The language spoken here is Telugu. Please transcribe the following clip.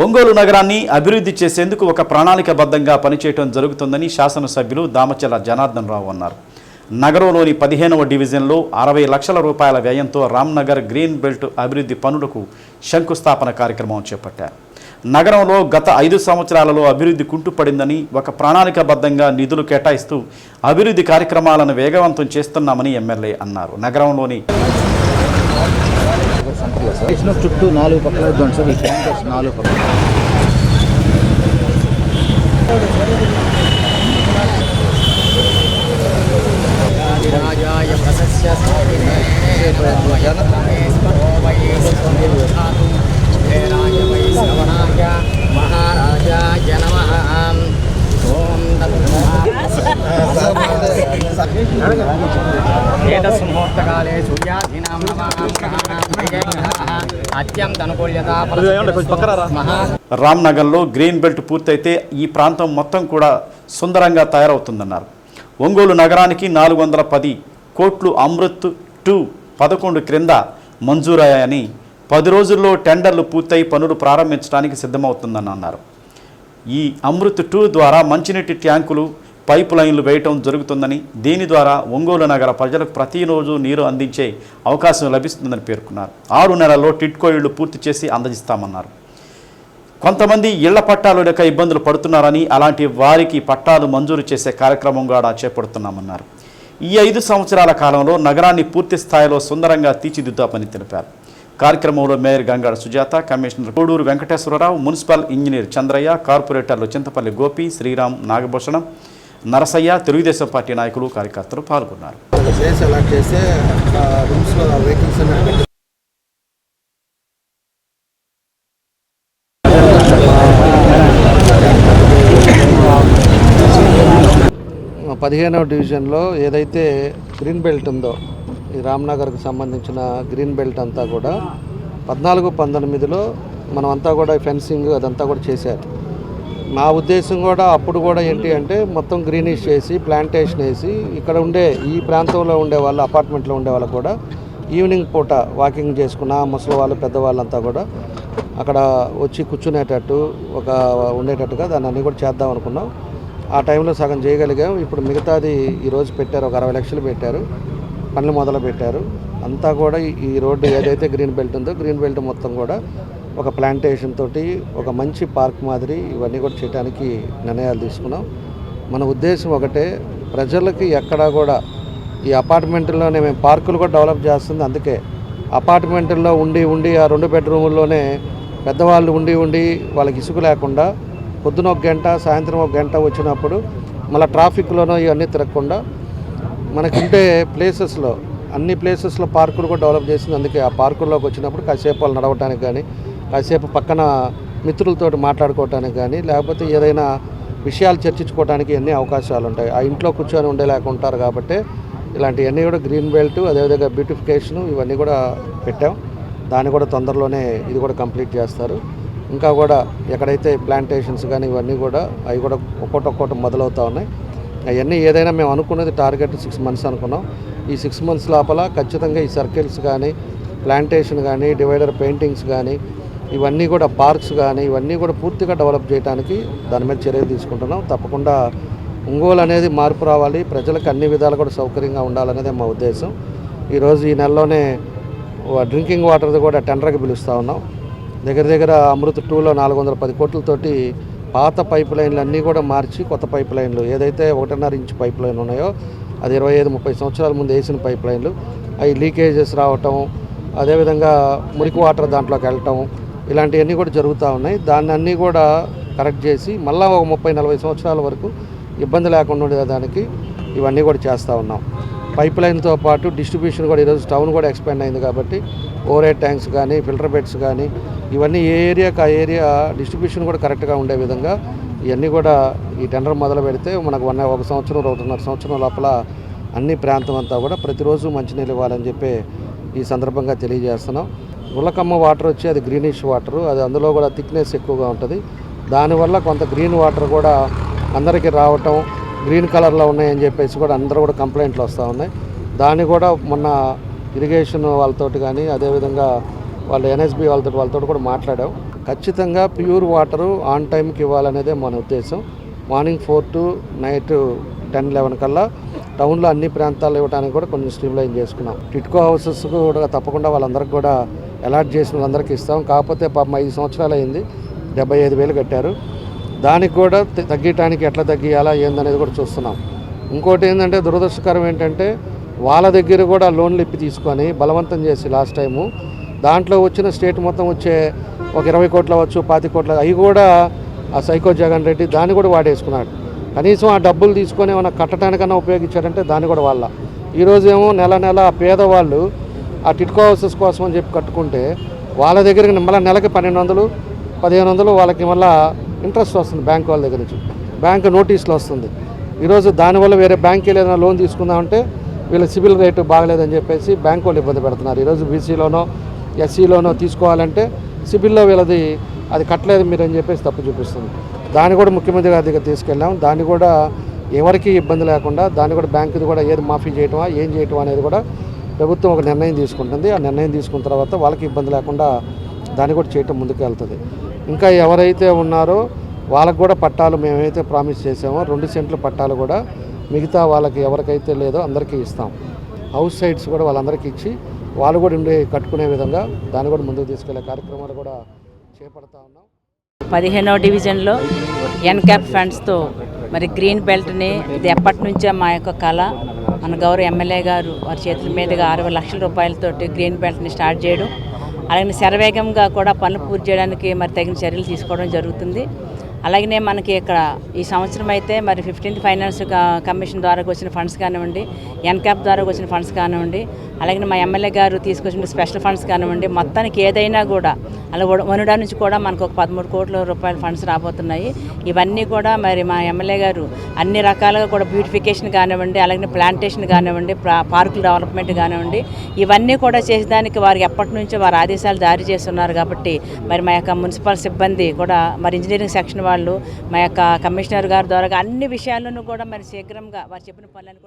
ఒంగోలు నగరాన్ని అభివృద్ధి చేసేందుకు ఒక ప్రణాళికబద్ధంగా పనిచేయడం జరుగుతుందని శాసనసభ్యులు దామచల జనార్దన్ రావు అన్నారు. నగరంలోని పదిహేనవ డివిజన్లో అరవై లక్షల రూపాయల వ్యయంతో రామ్నగర్ గ్రీన్ బెల్ట్ అభివృద్ధి పనులకు శంకుస్థాపన కార్యక్రమం చేపట్టారు. నగరంలో గత ఐదు సంవత్సరాలలో అభివృద్ధి కుంటుపడిందని ఒక ప్రణాళికబద్ధంగా నిధులు కేటాయిస్తూ అభివృద్ధి కార్యక్రమాలను వేగవంతం చేస్తున్నామని ఎమ్మెల్యే అన్నారు. నగరంలోని స్టేషన్ చుట్టూ నాలుగు పక్కల ఇద్దాం సార్ ఈ క్యాంపస్ నాలుగు పక్కల రాజాయ ప్రసస్య స్వామినే స్మరో వై సంధాతు హేరాయ వై శ్రవణాయ మహారాజాయ నమః ఓం ఏతస్ముహూర్తకాలే సూర్యాధీనాం నమానాం రామ్నగర్లో గ్రీన్ బెల్ట్ పూర్తయితే ఈ ప్రాంతం మొత్తం కూడా సుందరంగా తయారవుతుందన్నారు. ఒంగోలు నగరానికి నాలుగు వందల పది కోట్లు అమృత్ టూ పదకొండు క్రింద మంజూరయ్యాయని పది రోజుల్లో టెండర్లు పూర్తయి పనులు ప్రారంభించడానికి సిద్ధమవుతుందని అన్నారు ఈ అమృత్ టూ ద్వారా మంచినీటి ట్యాంకులు పైప్ లైన్లు వేయటం జరుగుతుందని దీని ద్వారా ఒంగోలు నగర ప్రజలకు ప్రతిరోజు నీరు అందించే అవకాశం లభిస్తుందని పేర్కొన్నారు. ఆరు నెలల్లో టిట్కో ఇళ్ళు పూర్తి చేసి అందజేస్తామన్నారు. కొంతమంది ఇళ్ళ పట్టాలు లేక ఇబ్బందులు పడుతున్నారని అలాంటి వారికి పట్టాలు మంజూరు చేసే కార్యక్రమం కూడా చేపడుతున్నామన్నారు. ఈ ఐదు సంవత్సరాల కాలంలో నగరాన్ని పూర్తి స్థాయిలో సుందరంగా తీర్చిదిద్దామని తెలిపారు. కార్యక్రమంలో mayor Gangada Sujatha commissioner Koduru Venkateswararao municipal engineer Chandraiah కార్పొరేటర్లు చింతపల్లి గోపి శ్రీరామ్ నాగభూషణం నరసయ్య తెలుగుదేశం పార్టీ నాయకులు కార్యకర్తలు పాల్గొన్నారు. రూమ్స్లో వెహికల్స్ పదిహేనవ డివిజన్లో ఏదైతే గ్రీన్ బెల్ట్ ఉందో ఈ రామ్నగర్కి సంబంధించిన గ్రీన్ బెల్ట్ అంతా కూడా పద్నాలుగు పంతొమ్మిదిలో మనం అంతా కూడా ఫెన్సింగ్ అదంతా కూడా చేశారు. నా ఉద్దేశం కూడా అప్పుడు కూడా ఏంటి అంటే మొత్తం గ్రీనిష్ చేసి ప్లాంటేషన్ వేసి ఇక్కడ ఉండే ఈ ప్రాంతంలో ఉండే వాళ్ళు అపార్ట్మెంట్లో ఉండే వాళ్ళకు కూడా ఈవినింగ్ పూట వాకింగ్ చేసుకున్న ముసలి వాళ్ళు పెద్దవాళ్ళంతా కూడా అక్కడ వచ్చి కూర్చునేటట్టు ఒక ఉండేటట్టుగా దాన్ని అన్నీ కూడా చేద్దాం అనుకున్నాం. ఆ టైంలో సగం చేయగలిగాం. ఇప్పుడు మిగతాది ఈరోజు పెట్టారు ఒక అరవై లక్షలు పెట్టారు పనులు మొదలు పెట్టారు అంతా కూడా ఈ- ఈ రోడ్డు ఏదైతే గ్రీన్ బెల్ట్ ఉందో గ్రీన్ బెల్ట్ మొత్తం కూడా ఒక ప్లాంటేషన్ తోటి ఒక మంచి పార్క్ మాదిరి ఇవన్నీ కూడా చేయడానికి నిర్ణయాలు తీసుకున్నాం. మన ఉద్దేశం ఒకటే ప్రజలకి ఎక్కడా కూడా ఈ అపార్ట్మెంట్లోనే మేము పార్కులు కూడా డెవలప్ చేస్తుంది. అందుకే అపార్ట్మెంట్లో ఉండి ఉండి ఆ రెండు బెడ్రూముల్లోనే పెద్దవాళ్ళు ఉండి ఉండి వాళ్ళకి ఇసుక లేకుండా పొద్దున ఒక గంట సాయంత్రం ఒక గంట వచ్చినప్పుడు మళ్ళీ ట్రాఫిక్లోనో ఇవన్నీ తిరగకుండా మనకుంటే ప్లేసెస్లో అన్ని ప్లేసెస్లో పార్కులు కూడా డెవలప్ చేసింది. అందుకే ఆ పార్కుల్లోకి వచ్చినప్పుడు కాసేపు వాళ్ళు నడవటానికి కానీ కాసేపు పక్కన మిత్రులతోటి మాట్లాడుకోవటానికి కానీ లేకపోతే ఏదైనా విషయాలు చర్చించుకోవడానికి ఎన్ని అవకాశాలు ఉంటాయి. ఆ ఇంట్లో కూర్చొని ఉండేలాగా ఉంటారు కాబట్టి ఇలాంటివన్నీ కూడా గ్రీన్ బెల్ట్ అదేవిధంగా బ్యూటిఫికేషన్ ఇవన్నీ కూడా పెట్టాం. దాన్ని కూడా తొందరలోనే ఇది కూడా కంప్లీట్ చేస్తారు. ఇంకా కూడా ఎక్కడైతే ప్లాంటేషన్స్ కానీ ఇవన్నీ కూడా అవి కూడా ఒక్కొక్కటి ఒక్కొక్కటి మొదలవుతూ ఉన్నాయి. అవన్నీ ఏదైనా మేము అనుకున్నది టార్గెట్ సిక్స్ మంత్స్ అనుకున్నాం. ఈ సిక్స్ మంత్స్ లోపల ఖచ్చితంగా ఈ సర్కిల్స్ కానీ ప్లాంటేషన్ కానీ డివైడర్ పెయింటింగ్స్ కానీ ఇవన్నీ కూడా పార్క్స్ కానీ ఇవన్నీ కూడా పూర్తిగా డెవలప్ చేయడానికి దాని మీద చర్యలు తీసుకుంటున్నాం. తప్పకుండా ఒంగోలు అనేది మార్పు రావాలి. ప్రజలకు అన్ని విధాలు కూడా సౌకర్యంగా ఉండాలనేదే మా ఉద్దేశం. ఈరోజు ఈ నెలలోనే డ్రింకింగ్ వాటర్ది కూడా టెండర్కి పిలుస్తూ ఉన్నాం. దగ్గర దగ్గర అమృత్ టూలో నాలుగు వందల పది కోట్లతోటి పాత పైప్ లైన్లు అన్నీ కూడా మార్చి కొత్త పైప్ లైన్లు ఏదైతే ఒకటిన్నర ఇంచు పైప్ లైన్ ఉన్నాయో అది ఇరవై ఐదు ముప్పై సంవత్సరాల ముందు వేసిన పైప్ లైన్లు అవి లీకేజెస్ రావటం అదేవిధంగా మురికి వాటర్ దాంట్లోకి వెళ్ళటం ఇలాంటివన్నీ కూడా జరుగుతూ ఉన్నాయి. దాన్ని అన్నీ కూడా కరెక్ట్ చేసి మళ్ళీ ఒక ముప్పై నలభై సంవత్సరాల వరకు ఇబ్బంది లేకుండా ఉండేదానికి ఇవన్నీ కూడా చేస్తూ ఉన్నాం. పైప్ లైన్తో పాటు డిస్ట్రిబ్యూషన్ కూడా ఈరోజు టౌన్ కూడా ఎక్స్పాండ్ అయింది కాబట్టి ఓవర్ ట్యాంక్స్ కానీ ఫిల్టర్ బెడ్స్ కానీ ఇవన్నీ ఏ ఏరియాకి ఆ ఏరియా డిస్ట్రిబ్యూషన్ కూడా కరెక్ట్గా ఉండే విధంగా ఇవన్నీ కూడా ఈ టెండర్ మొదలు పెడితే మనకు వన్ ఒక సంవత్సరం ఒకటిన్నర సంవత్సరం లోపల అన్ని ప్రాంతం అంతా కూడా ప్రతిరోజు మంచినీళ్ళు ఇవ్వాలని చెప్పి ఈ సందర్భంగా తెలియజేస్తున్నాం. గుల్లకమ్మ వాటర్ వచ్చి అది గ్రీనిష్ వాటర్ అది అందులో కూడా థిక్నెస్ ఎక్కువగా ఉంటుంది. దానివల్ల కొంత గ్రీన్ వాటర్ కూడా అందరికీ రావటం గ్రీన్ కలర్లో ఉన్నాయని చెప్పేసి కూడా అందరూ కూడా కంప్లైంట్లు వస్తూ ఉన్నాయి. దాన్ని కూడా మొన్న ఇరిగేషన్ వాళ్ళతోటి కానీ అదేవిధంగా వాళ్ళు ఎన్ఎస్బి వాళ్ళతో వాళ్ళతో కూడా మాట్లాడాం. ఖచ్చితంగా ప్యూర్ వాటరు ఆన్ టైంకి ఇవ్వాలనేదే మన ఉద్దేశం. Morning four to night ten eleven కల్లా టౌన్లో అన్ని ప్రాంతాలు ఇవ్వడానికి కూడా కొంచెం స్ట్రీమ్లైన్ చేసుకున్నాం. టిట్కో హౌసెస్ కూడా తప్పకుండా వాళ్ళందరికీ కూడా అలాట్ చేసిన వాళ్ళందరికీ ఇస్తాం. కాకపోతే పాపం ఐదు సంవత్సరాలు అయింది. డెబ్బై ఐదు వేలు కట్టారు. దానికి కూడా తగ్గించడానికి ఎట్లా తగ్గియాలా ఏందనేది కూడా చూస్తున్నాం. ఇంకోటి ఏంటంటే దురదృష్టకరం ఏంటంటే వాళ్ళ దగ్గర కూడా లోన్లు ఇప్పి తీసుకొని బలవంతం చేసి లాస్ట్ టైము దాంట్లో వచ్చిన స్టేట్ మొత్తం వచ్చే ఒక ఇరవై కోట్ల వచ్చు పాతి కోట్ల అవి కూడా ఆ సైకో జగన్ రెడ్డి దాన్ని కూడా వాడేసుకున్నాడు. కనీసం ఆ డబ్బులు తీసుకొని ఏమైనా కట్టడానికన్నా ఉపయోగించారంటే దాన్ని కూడా వాళ్ళ. ఈరోజు ఏమో నెల నెల ఆ పేదవాళ్ళు ఆ టిట్కో హౌసెస్ కోసం అని చెప్పి కట్టుకుంటే వాళ్ళ దగ్గరికి మళ్ళీ నెలకి పన్నెండు వందలు పదిహేను వందలు వాళ్ళకి మళ్ళీ ఇంట్రెస్ట్ వస్తుంది బ్యాంక్ వాళ్ళ దగ్గర నుంచి. బ్యాంక్ నోటీసులు వస్తుంది. ఈరోజు దానివల్ల వేరే బ్యాంక్ ఏదైనా లోన్ తీసుకుందామంటే వీళ్ళ సిబిల్ రేటు బాగలేదని చెప్పేసి బ్యాంక్ వాళ్ళు ఇబ్బంది పెడుతున్నారు. ఈరోజు బీసీలోనో ఎస్సీలోనో తీసుకోవాలంటే సిబిల్లో వీళ్ళది అది కట్టలేదు మీరు అని చెప్పేసి తప్పు చూపిస్తుంది. దాన్ని కూడా ముఖ్యమంత్రి గారి దగ్గర తీసుకెళ్ళాం. దాన్ని కూడా ఎవరికి ఇబ్బంది లేకుండా దాన్ని కూడా బ్యాంకుది కూడా ఏది మాఫీ చేయటమా ఏం చేయటం అనేది కూడా ప్రభుత్వం ఒక నిర్ణయం తీసుకుంటుంది. ఆ నిర్ణయం తీసుకున్న తర్వాత వాళ్ళకి ఇబ్బంది లేకుండా దాన్ని కూడా చేయటం ముందుకు వెళ్తుంది ఇంకా ఎవరైతే ఉన్నారో వాళ్ళకు కూడా పట్టాలు మేమైతే ప్రామిస్ చేసామో రెండు సెంట్లు పట్టాలు కూడా మిగతా వాళ్ళకి ఎవరికైతే లేదో అందరికీ ఇస్తాం. హౌస్ సైడ్స్ కూడా వాళ్ళందరికీ ఇచ్చి వాళ్ళు కూడా ఉండే కట్టుకునే విధంగా దాన్ని కూడా ముందుకు తీసుకెళ్ళే కార్యక్రమాలు కూడా చేపడతా ఉన్నాం. పదిహేనవ డివిజన్లో ఎన్క్యాప్ ఫండ్స్తో మరి గ్రీన్ బెల్ట్ని ఇది ఎప్పటి నుంచే మా యొక్క కళ. మన గౌరవ ఎమ్మెల్యే గారు వారి చేతుల మీదుగా అరవై లక్షల రూపాయలతోటి గ్రీన్ బెల్ట్ని స్టార్ట్ చేయడం అలాగే శరవేగంగా కూడా పనులు పూర్తి చేయడానికి మరి తగిన చర్యలు తీసుకోవడం జరుగుతుంది. అలాగనే మనకి ఇక్కడ ఈ సంవత్సరం అయితే మరి ఫిఫ్టీన్త్ ఫైనాన్స్ కమిషన్ ద్వారా వచ్చిన ఫండ్స్ కానివ్వండి ఎన్క్యాప్ ద్వారా వచ్చిన ఫండ్స్ కానివ్వండి అలాగే మా ఎమ్మెల్యే గారు తీసుకొచ్చిన స్పెషల్ ఫండ్స్ కానివ్వండి మొత్తానికి ఏదైనా కూడా అలా వడ- వనుడా నుంచి కూడా మనకు ఒక పదమూడు కోట్ల రూపాయల ఫండ్స్ రాబోతున్నాయి. ఇవన్నీ కూడా మరి మా ఎమ్మెల్యే గారు అన్ని రకాలుగా కూడా బ్యూటిఫికేషన్ కానివ్వండి అలాగే ప్లాంటేషన్ కానివ్వండి పార్కుల డెవలప్మెంట్ కానివ్వండి ఇవన్నీ కూడా చేసేదానికి వారు ఎప్పటి నుంచో వారు ఆదేశాలు జారీ చేస్తున్నారు కాబట్టి మరి మా యొక్క మున్సిపల్ సిబ్బంది కూడా మరి ఇంజనీరింగ్ సెక్షన్ వాళ్ళు మా యొక్క కమిషనర్ గారి ద్వారా అన్ని విషయాలను కూడా మరి శీఘ్రంగా వారు చెప్పిన పనులను